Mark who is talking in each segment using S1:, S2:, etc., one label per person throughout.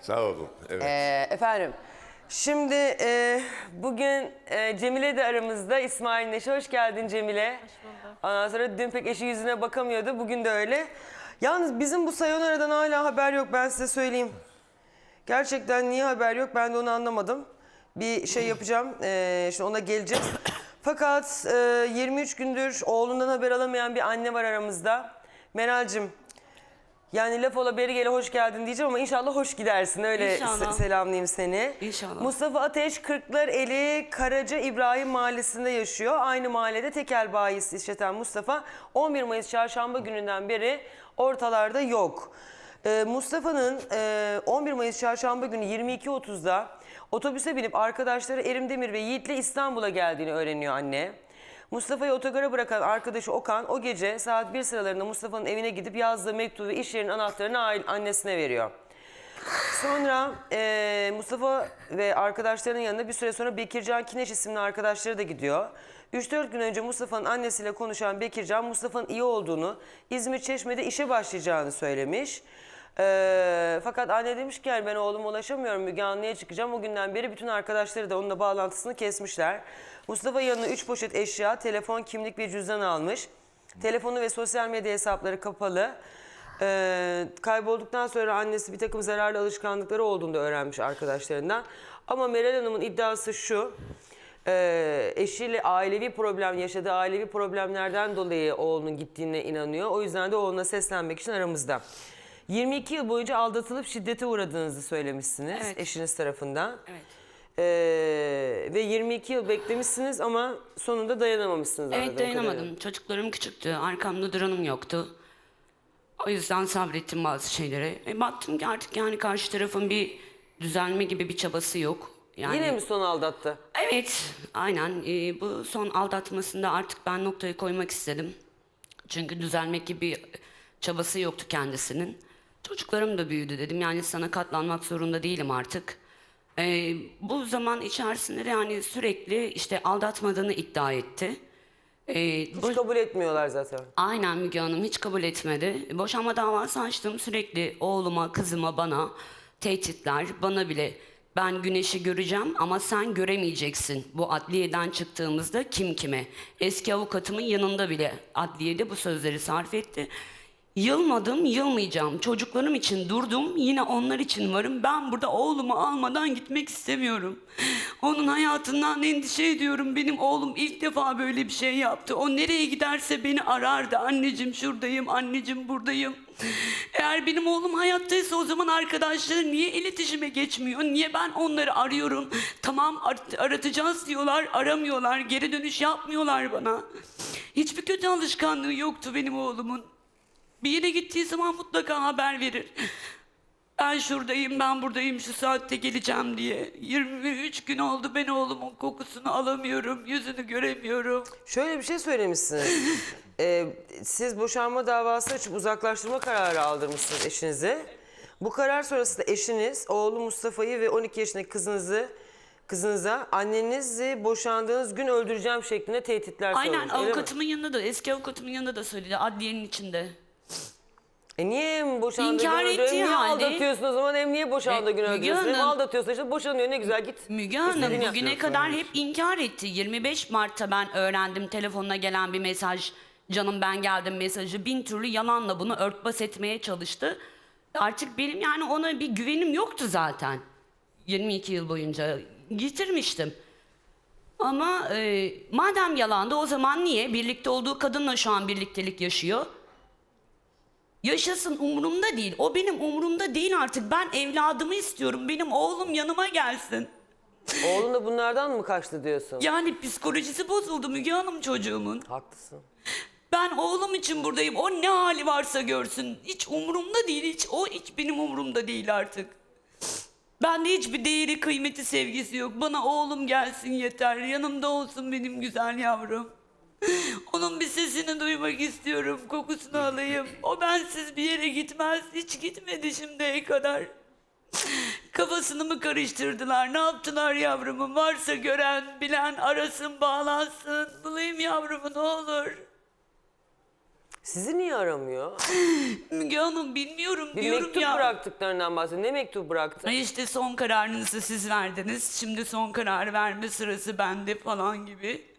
S1: Sağ olun. Evet.
S2: Ee, efendim, şimdi e, bugün e, Cemile de aramızda. İsmail Neşe, hoş geldin Cemile. Hoş bulduk. Ondan sonra dün pek eşi yüzüne bakamıyordu, bugün de öyle. Yalnız bizim bu Sayonara'dan hala haber yok, ben size söyleyeyim. Gerçekten niye haber yok, ben de onu anlamadım. Bir şey yapacağım, e, şimdi ona geleceğiz. Fakat e, 23 gündür oğlundan haber alamayan bir anne var aramızda. Meral'cim, yani laf ola beri gele hoş geldin diyeceğim ama inşallah hoş gidersin. Öyle
S3: İnşallah.
S2: se- selamlayayım seni.
S3: İnşallah.
S2: Mustafa Ateş Kırklareli Karaca İbrahim Mahallesi'nde yaşıyor. Aynı mahallede tekel bayisi işleten Mustafa 11 Mayıs çarşamba gününden beri ortalarda yok. Ee, Mustafa'nın e, 11 Mayıs çarşamba günü 22.30'da otobüse binip arkadaşları Erim Demir ve Yiğit'le İstanbul'a geldiğini öğreniyor anne. Mustafa'yı otogara bırakan arkadaşı Okan o gece saat 1 sıralarında Mustafa'nın evine gidip yazdığı mektubu ve iş yerinin anahtarını annesine veriyor. Sonra eee, Mustafa ve arkadaşlarının yanına bir süre sonra Bekircan Kineş isimli arkadaşları da gidiyor. 3-4 gün önce Mustafa'nın annesiyle konuşan Bekircan, Mustafa'nın iyi olduğunu, İzmir Çeşme'de işe başlayacağını söylemiş. Eee, fakat anne demiş ki yani ben oğluma ulaşamıyorum Müge Anlı'ya çıkacağım. O günden beri bütün arkadaşları da onunla bağlantısını kesmişler. Mustafa yanına 3 poşet eşya, telefon, kimlik ve cüzdan almış. Telefonu ve sosyal medya hesapları kapalı. Ee, kaybolduktan sonra annesi bir takım zararlı alışkanlıkları olduğunu da öğrenmiş arkadaşlarından. Ama Meral Hanım'ın iddiası şu. e, eşiyle ailevi problem yaşadığı ailevi problemlerden dolayı oğlunun gittiğine inanıyor. O yüzden de oğluna seslenmek için aramızda. 22 yıl boyunca aldatılıp şiddete uğradığınızı söylemişsiniz
S3: Evet.
S2: eşiniz tarafından.
S3: Evet.
S2: Ee, ve 22 yıl beklemişsiniz ama sonunda dayanamamışsınız.
S3: Evet
S2: anladığım
S3: dayanamadım.
S2: kadarıyla.
S3: Çocuklarım küçüktü. Arkamda duranım yoktu. O yüzden sabrettim bazı şeylere. E, baktım ki artık yani karşı tarafın bir düzelme gibi bir çabası yok. Yani,
S2: Yine mi son aldattı?
S3: Evet, aynen. E, bu son aldatmasında artık ben noktayı koymak istedim. Çünkü düzelmek gibi çabası yoktu kendisinin. Çocuklarım da büyüdü dedim. Yani sana katlanmak zorunda değilim artık. E, bu zaman içerisinde de yani sürekli işte aldatmadığını iddia etti. E, bu-
S2: Hiç kabul etmiyorlar zaten.
S3: Aynen Müge Hanım hiç kabul etmedi. Boşanma davası açtım sürekli oğluma, kızıma, bana tehditler. Bana bile ben güneşi göreceğim ama sen göremeyeceksin. Bu adliyeden çıktığımızda kim kime. Eski avukatımın yanında bile adliyede bu sözleri sarf etti. Yılmadım, yılmayacağım. Çocuklarım için durdum, yine onlar için varım. Ben burada oğlumu almadan gitmek istemiyorum. Onun hayatından endişe ediyorum. Benim oğlum ilk defa böyle bir şey yaptı. O nereye giderse beni arardı. Anneciğim şuradayım, anneciğim buradayım. Eğer benim oğlum hayattaysa o zaman arkadaşları niye iletişime geçmiyor? Niye ben onları arıyorum? Tamam ar- aratacağız diyorlar, aramıyorlar. Geri dönüş yapmıyorlar bana. Hiçbir kötü alışkanlığı yoktu benim oğlumun. Bir yere gittiği zaman mutlaka haber verir. Ben şuradayım, ben buradayım, şu saatte geleceğim diye. 23 gün oldu ben oğlumun kokusunu alamıyorum, yüzünü göremiyorum.
S2: Şöyle bir şey söylemişsiniz. Ee, siz boşanma davası açıp uzaklaştırma kararı aldırmışsınız eşinize. Bu karar sonrasında eşiniz oğlu Mustafa'yı ve 12 yaşındaki kızınızı kızınıza annenizi boşandığınız gün öldüreceğim şeklinde tehditler
S3: Aynen
S2: öyle mi?
S3: avukatımın yanında da, eski avukatımın yanında da söyledi, adliyenin içinde.
S2: E niye boşandığı
S3: İnkar
S2: gün öldürüyor?
S3: ettiği
S2: Niye
S3: halde-
S2: aldatıyorsun o zaman? Hem niye boşandığı
S3: E,
S2: gün
S3: Müge
S2: öldürüyorsun? Hem
S3: Hanım-
S2: aldatıyorsun işte boşanıyor ne güzel git.
S3: Müge Hanım
S2: İstediğini
S3: bugüne kadar hep inkar etti. 25 Mart'ta ben öğrendim telefonuna gelen bir mesaj. Canım ben geldim mesajı. Bin türlü yalanla bunu örtbas etmeye çalıştı. Artık benim yani ona bir güvenim yoktu zaten. 22 yıl boyunca getirmiştim. Ama e, madem yalandı o zaman niye? Birlikte olduğu kadınla şu an birliktelik yaşıyor. Yaşasın umurumda değil. O benim umurumda değil artık. Ben evladımı istiyorum. Benim oğlum yanıma gelsin.
S2: Oğlun da bunlardan mı kaçtı diyorsun?
S3: Yani psikolojisi bozuldu Müge Hanım çocuğumun.
S2: Haklısın.
S3: Ben oğlum için buradayım. O ne hali varsa görsün. Hiç umurumda değil. Hiç o hiç benim umurumda değil artık. Bende hiçbir değeri, kıymeti, sevgisi yok. Bana oğlum gelsin yeter. Yanımda olsun benim güzel yavrum. Onun bir sesini duymak istiyorum. Kokusunu alayım. O bensiz bir yere gitmez. Hiç gitmedi şimdiye kadar. Kafasını mı karıştırdılar? Ne yaptılar yavrumun? Varsa gören, bilen arasın, bağlansın. Bulayım yavrumu ne olur.
S2: Sizi niye aramıyor?
S3: Müge Hanım bilmiyorum
S2: Bir
S3: diyorum
S2: mektup
S3: ya.
S2: bıraktıklarından bahsediyor. Ne mektup bıraktı?
S3: Ay İşte son kararınızı siz verdiniz. Şimdi son karar verme sırası bende falan gibi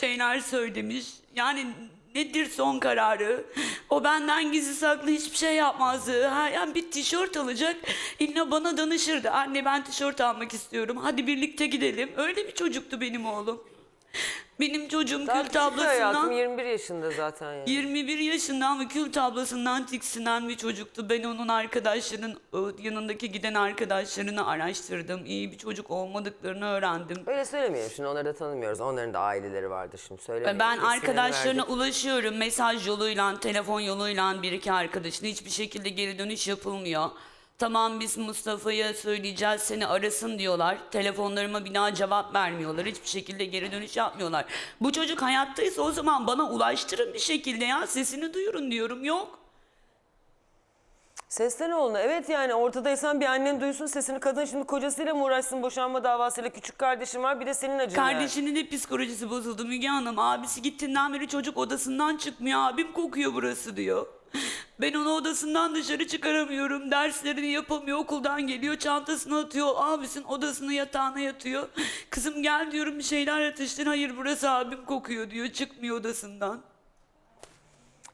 S3: şeyler söylemiş. Yani nedir son kararı? O benden gizli saklı hiçbir şey yapmazdı. Ha, yani bir tişört alacak. İlla bana danışırdı. Anne ben tişört almak istiyorum. Hadi birlikte gidelim. Öyle bir çocuktu benim oğlum. Benim çocuğum
S2: Daha
S3: kül
S2: küçük hayatım
S3: tablasından
S2: 21 yaşında zaten yani.
S3: 21 yaşından ve kül tablasından tiksinen bir çocuktu. Ben onun arkadaşların, o yanındaki giden arkadaşlarını araştırdım. İyi bir çocuk olmadıklarını öğrendim.
S2: Öyle söylemeyelim şimdi onları da tanımıyoruz. Onların da aileleri vardır şimdi söylemeyelim.
S3: Ben
S2: İsimlerini
S3: arkadaşlarına
S2: verdik.
S3: ulaşıyorum. Mesaj yoluyla, telefon yoluyla bir iki arkadaşına hiçbir şekilde geri dönüş yapılmıyor. Tamam biz Mustafa'ya söyleyeceğiz seni arasın diyorlar. Telefonlarıma daha cevap vermiyorlar. Hiçbir şekilde geri dönüş yapmıyorlar. Bu çocuk hayattaysa o zaman bana ulaştırın bir şekilde ya sesini duyurun diyorum. Yok.
S2: Seslen oğluna. Evet yani ortadaysan bir annen duysun sesini. Kadın şimdi kocasıyla mı uğraşsın boşanma davasıyla? Küçük kardeşin var bir de senin acın.
S3: Kardeşinin de psikolojisi bozuldu Müge Hanım. Abisi gittiğinden beri çocuk odasından çıkmıyor. Abim kokuyor burası diyor. Ben onu odasından dışarı çıkaramıyorum. Derslerini yapamıyor. Okuldan geliyor. Çantasını atıyor. Abisinin odasına yatağına yatıyor. Kızım gel diyorum bir şeyler atıştın. Hayır burası abim kokuyor diyor. Çıkmıyor odasından.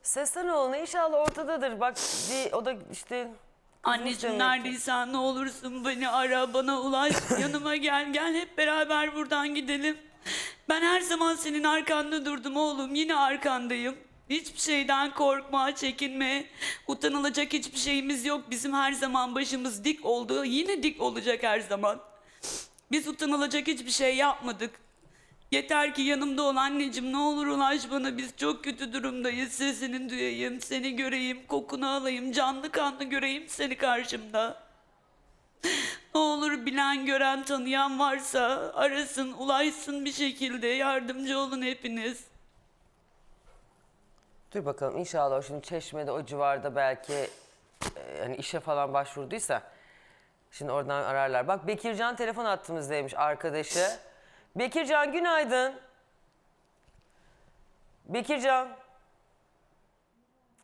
S2: Seslen oğluna inşallah ortadadır. Bak bir, o da işte...
S3: Anneciğim
S2: demek ki.
S3: neredeysen ne olursun beni ara bana ulaş yanıma gel gel hep beraber buradan gidelim. Ben her zaman senin arkanda durdum oğlum yine arkandayım. Hiçbir şeyden korkma, çekinme. Utanılacak hiçbir şeyimiz yok. Bizim her zaman başımız dik oldu. Yine dik olacak her zaman. Biz utanılacak hiçbir şey yapmadık. Yeter ki yanımda ol anneciğim ne olur ulaş bana biz çok kötü durumdayız sesini duyayım seni göreyim kokunu alayım canlı kanlı göreyim seni karşımda. Ne olur bilen gören tanıyan varsa arasın ulaşsın bir şekilde yardımcı olun hepiniz.
S2: Dur bakalım inşallah o şimdi Çeşme'de o civarda belki e, hani işe falan başvurduysa şimdi oradan ararlar. Bak Bekircan telefon attığımızdaymış arkadaşı. Bekircan günaydın. Bekircan.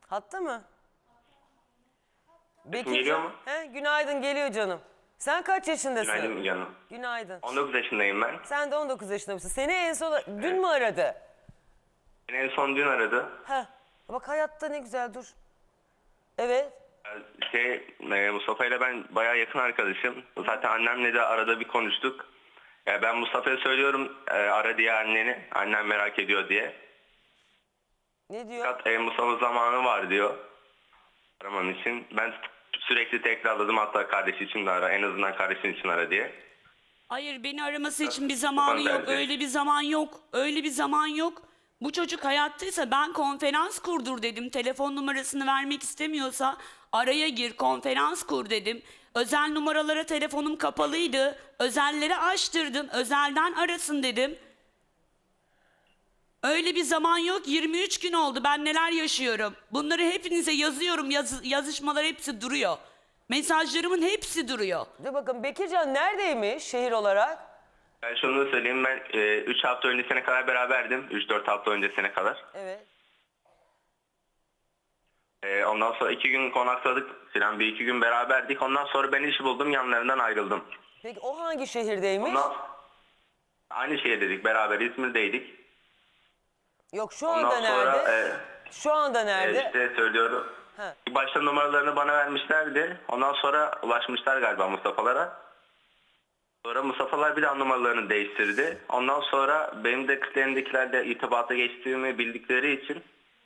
S2: Hatta mı?
S1: geliyor mu?
S2: He, günaydın geliyor canım. Sen kaç yaşındasın?
S1: Günaydın Hanım.
S2: Günaydın.
S1: 19 yaşındayım ben.
S2: Sen de 19 yaşında mısın? Seni en son dün mü aradı?
S1: Beni en son dün aradı.
S2: Heh. Bak hayatta ne güzel dur. Evet.
S1: Şey, e, Mustafa ile ben bayağı yakın arkadaşım. Zaten annemle de arada bir konuştuk. Ya ben Mustafa'ya söylüyorum e, ara diye anneni. Annem merak ediyor diye.
S2: Ne diyor?
S1: Fakat e, Mustafa zamanı var diyor. Araman için. Ben sürekli tekrarladım hatta kardeşi için de ara. En azından kardeşin için ara diye.
S3: Hayır beni araması için bir zamanı yok öyle bir zaman yok öyle bir zaman yok. Bu çocuk hayattaysa ben konferans kurdur dedim. Telefon numarasını vermek istemiyorsa araya gir konferans kur dedim. Özel numaralara telefonum kapalıydı. Özelleri açtırdım. Özelden arasın dedim. Öyle bir zaman yok. 23 gün oldu. Ben neler yaşıyorum. Bunları hepinize yazıyorum. Yazı- yazışmalar hepsi duruyor. Mesajlarımın hepsi duruyor.
S2: Dur bakın Bekircan neredeymiş şehir olarak?
S1: Ben şunu da söyleyeyim. Ben 3 hafta öncesine kadar beraberdim. 3-4 hafta öncesine kadar.
S2: Evet.
S1: E, ondan sonra 2 gün konakladık. Filan bir iki gün beraberdik. Ondan sonra ben iş buldum. Yanlarından ayrıldım.
S2: Peki o hangi şehirdeymiş?
S1: Ondan aynı şehirdedik beraber İzmir'deydik.
S2: Yok şu
S1: Ondan
S2: anda
S1: sonra
S2: nerede?
S1: e,
S2: Şu anda
S1: e,
S2: nerede?
S1: işte söylüyorum.
S2: Ha.
S1: Başta numaralarını bana vermişlerdi. Ondan sonra ulaşmışlar galiba Mustafa'lara. Sonra Mustafa'lar bir daha numaralarını değiştirdi. Ondan sonra benim de kıtlarındakilerle irtibata geçtiğimi bildikleri için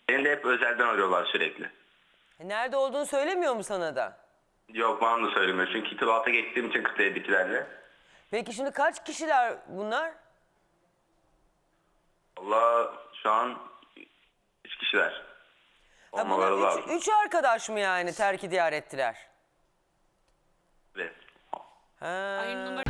S1: beni de hep özelden arıyorlar sürekli.
S2: E, Nerede olduğunu söylemiyor mu sana da?
S1: Yok bana da söylemiyor. Çünkü irtibata geçtiğim için kıtlarındakilerle.
S2: Peki şimdi kaç kişiler bunlar?
S1: Allah şu an üç kişiler.
S2: Ha,
S1: Olmaları
S2: bunlar
S1: lazım.
S2: üç, üç arkadaş mı yani terk diyar ettiler?
S1: Evet.
S2: Ha.
S3: Hayır numara